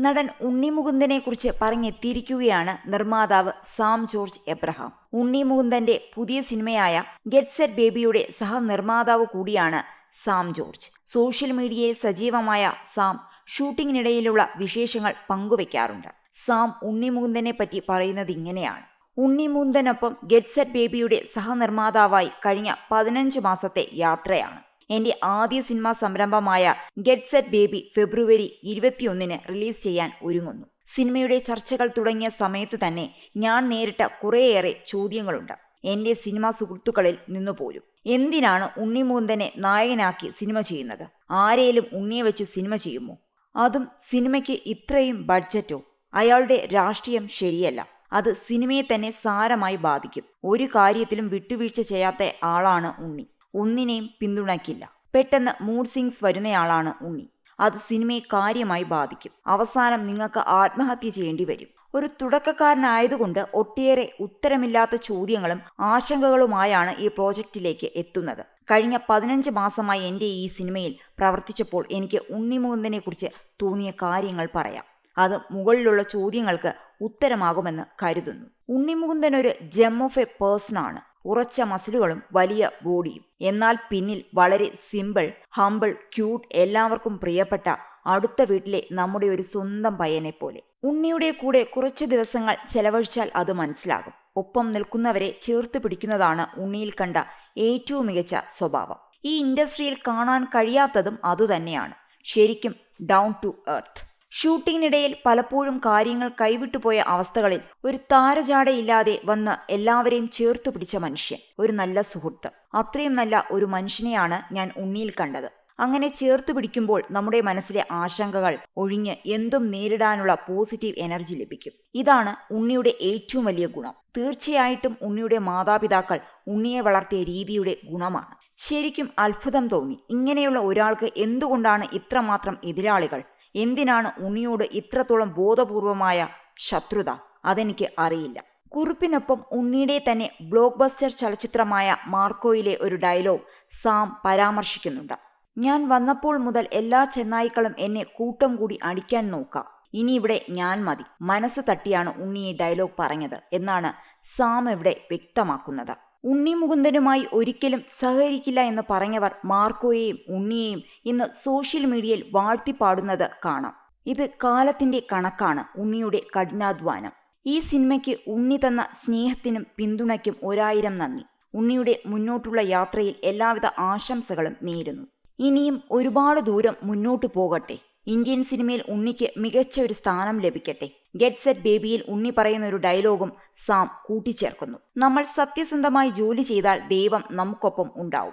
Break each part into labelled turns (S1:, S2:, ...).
S1: നടൻ ഉണ്ണിമുകുന്ദനെ കുറിച്ച് പറഞ്ഞെത്തിയിരിക്കുകയാണ് നിർമ്മാതാവ് സാം ജോർജ് എബ്രഹാം. ഉണ്ണിമുകുന്ദന്റെ പുതിയ സിനിമയായ ഗെറ്റ് സെറ്റ് ബേബിയുടെ സഹനിർമ്മാതാവ് കൂടിയാണ് സാം ജോർജ്. സോഷ്യൽ മീഡിയയിൽ സജീവമായ സാം ഷൂട്ടിങ്ങിനിടയിലുള്ള വിശേഷങ്ങൾ പങ്കുവയ്ക്കാറുണ്ട് സാം ഉണ്ണിമുകുന്ദനെ പറ്റി പറയുന്നത് ഇങ്ങനെയാണ്. ഉണ്ണിമുകുന്ദനൊപ്പം ഗെറ്റ് സെറ്റ് ബേബിയുടെ സഹനിർമ്മാതാവായി കഴിഞ്ഞ പതിനഞ്ച് മാസത്തെ യാത്രയാണ്. എന്റെ ആദ്യ സിനിമാ സംരംഭമായ ഗെറ്റ് സെറ്റ് ബേബി ഫെബ്രുവരി ഇരുപത്തിയൊന്നിന് റിലീസ് ചെയ്യാൻ ഒരുങ്ങുന്നു. സിനിമയുടെ ചർച്ചകൾ തുടങ്ങിയ സമയത്തു തന്നെ ഞാൻ നേരിട്ട കുറേയേറെ ചോദ്യങ്ങളുണ്ട്. എന്റെ സിനിമാ സുഹൃത്തുക്കളിൽ നിന്നു പോലും. എന്തിനാണ് ഉണ്ണിമൂന്തനെ നായകനാക്കി സിനിമ ചെയ്യുന്നത്? ആരേലും ഉണ്ണിയെ വെച്ച് സിനിമ ചെയ്യുമോ? അതും സിനിമയ്ക്ക് ഇത്രയും ബഡ്ജറ്റോ? അയാളുടെ രാഷ്ട്രീയം ശരിയല്ല. അത് സിനിമയെ തന്നെ സാരമായി ബാധിക്കും. ഒരു കാര്യത്തിലും വിട്ടുവീഴ്ച ചെയ്യാത്ത ആളാണ് ഉണ്ണി. ഒന്നിനെയും പിന്തുണയ്ക്കില്ല. പെട്ടെന്ന് മൂഡ് സിങ്സ് വരുന്നയാളാണ് ഉണ്ണി. അത് സിനിമയെ കാര്യമായി ബാധിക്കും. അവസാനം നിങ്ങൾക്ക് ആത്മഹത്യ ചെയ്യേണ്ടി വരും. ഒരു തുടക്കക്കാരനായതുകൊണ്ട് ഒട്ടേറെ ഉത്തരമില്ലാത്ത ചോദ്യങ്ങളും ആശങ്കകളുമായാണ് ഈ പ്രോജക്റ്റിലേക്ക് എത്തുന്നത്. കഴിഞ്ഞ പതിനഞ്ച് മാസമായി എന്റെ ഈ സിനിമയിൽ പ്രവർത്തിച്ചപ്പോൾ എനിക്ക് ഉണ്ണിമുകുന്ദനെക്കുറിച്ച് തോന്നിയ കാര്യങ്ങൾ പറയാം. അത് മുകളിലുള്ള ചോദ്യങ്ങൾക്ക് ഉത്തരമാകുമെന്ന് കരുതുന്നു. ഉണ്ണിമുകുന്ദൻ ഒരു ജെം ഓഫ് എ പേഴ്സണാണ്. ഉറച്ച മസിലുകളും വലിയ ബോഡിയും. എന്നാൽ പിന്നിൽ വളരെ സിമ്പിൾ ഹമ്പിൾ ക്യൂട്ട് എല്ലാവർക്കും പ്രിയപ്പെട്ട അടുത്ത വീട്ടിലെ നമ്മുടെ ഒരു സ്വന്തം പയ്യനെ പോലെ. ഉണ്ണിയുടെ കൂടെ കുറച്ച് ദിവസങ്ങൾ ചെലവഴിച്ചാൽ അത് മനസ്സിലാകും. ഒപ്പം നിൽക്കുന്നവരെ ചേർത്ത് പിടിക്കുന്നതാണ് ഉണ്ണിയിൽ കണ്ട ഏറ്റവും മികച്ച സ്വഭാവം. ഈ ഇൻഡസ്ട്രിയിൽ കാണാൻ കഴിയാത്തതും അതുതന്നെയാണ്. ശരിക്കും ഡൗൺ ടു എർത്ത് ഷൂട്ടിങ്ങിനിടയിൽ പലപ്പോഴും കാര്യങ്ങൾ കൈവിട്ടുപോയ അവസ്ഥകളിൽ ഒരു താരജാടയില്ലാതെ വന്ന് എല്ലാവരെയും ചേർത്തു പിടിച്ച മനുഷ്യൻ ഒരു നല്ല സുഹൃത്ത്. അത്രയും നല്ല ഒരു മനുഷ്യനെയാണ് ഞാൻ ഉണ്ണിയിൽ കണ്ടത്. അങ്ങനെ ചേർത്തു പിടിക്കുമ്പോൾ നമ്മുടെ മനസ്സിലെ ആശങ്കകൾ ഒഴിഞ്ഞ് എന്തും നേരിടാനുള്ള പോസിറ്റീവ് എനർജി ലഭിക്കും. ഇതാണ് ഉണ്ണിയുടെ ഏറ്റവും വലിയ ഗുണം. തീർച്ചയായിട്ടും ഉണ്ണിയുടെ മാതാപിതാക്കൾ ഉണ്ണിയെ വളർത്തിയ രീതിയുടെ ഗുണമാണ്. ശരിക്കും അത്ഭുതം തോന്നി. ഇങ്ങനെയുള്ള ഒരാൾക്ക് എന്തുകൊണ്ടാണ് ഇത്രമാത്രം എതിരാളികൾ എന്തിനാണ് ഉണ്ണിയോട് ഇത്രത്തോളം ബോധപൂർവമായ ശത്രുത? അതെനിക്ക് അറിയില്ല. കുറിപ്പിനൊപ്പം ഉണ്ണിയുടെ തന്നെ ബ്ലോക്ക് ബസ്റ്റർ ചലച്ചിത്രമായ മാർക്കോയിലെ ഒരു ഡയലോഗ് സാം പരാമർശിക്കുന്നുണ്ട്. ഞാൻ വന്നപ്പോൾ മുതൽ എല്ലാ ചെന്നായ്ക്കളും എന്നെ കൂട്ടം കൂടി അടിക്കാൻ നോക്കാം. ഇനി ഇവിടെ ഞാൻ മതി. മനസ്സ് തട്ടിയാണ് ഉണ്ണി ഈ ഡയലോഗ് പറഞ്ഞത് എന്നാണ് സാം ഇവിടെ വ്യക്തമാക്കുന്നത്. ഉണ്ണി മുകുന്ദനുമായി ഒരിക്കലും സഹകരിക്കില്ല എന്ന് പറഞ്ഞവർ മാർക്കോയെയും ഉണ്ണിയെയും ഇന്ന് സോഷ്യൽ മീഡിയയിൽ വാഴ്ത്തിപ്പാടുന്നത് കാണാം. ഇത് കാലത്തിന്റെ കണക്കാണ് ഉണ്ണിയുടെ കഠിനാധ്വാനം. ഈ സിനിമയ്ക്ക് ഉണ്ണി തന്ന സ്നേഹത്തിനും പിന്തുണയ്ക്കും ഒരായിരം നന്ദി. ഉണ്ണിയുടെ മുന്നോട്ടുള്ള യാത്രയിൽ എല്ലാവിധ ആശംസകളും നേരുന്നു. ഇനിയും ഒരുപാട് ദൂരം മുന്നോട്ടു പോകട്ടെ. ഇന്ത്യൻ സിനിമയിൽ ഉണ്ണിക്ക് മികച്ച ഒരു സ്ഥാനം ലഭിക്കട്ടെ. ഗെറ്റ് സെറ്റ് ബേബിയിൽ ഉണ്ണി പറയുന്ന ഒരു ഡയലോഗും സാം കൂട്ടിച്ചേർക്കുന്നു. നമ്മൾ സത്യസന്ധമായി ജോലി ചെയ്താൽ ദൈവം നമുക്കൊപ്പം ഉണ്ടാവും.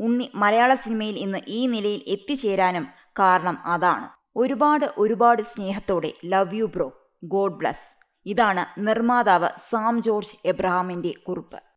S1: ഉണ്ണി മലയാള സിനിമയിൽ ഇന്ന് ഈ നിലയിൽ എത്തിച്ചേരാനും കാരണം അതാണ്. ഒരുപാട് ഒരുപാട് സ്നേഹത്തോടെ love you bro. God bless. ഇതാണ് നിർമ്മാതാവ് സാം ജോർജ് എബ്രഹാമിന്റെ കുറിപ്പ്.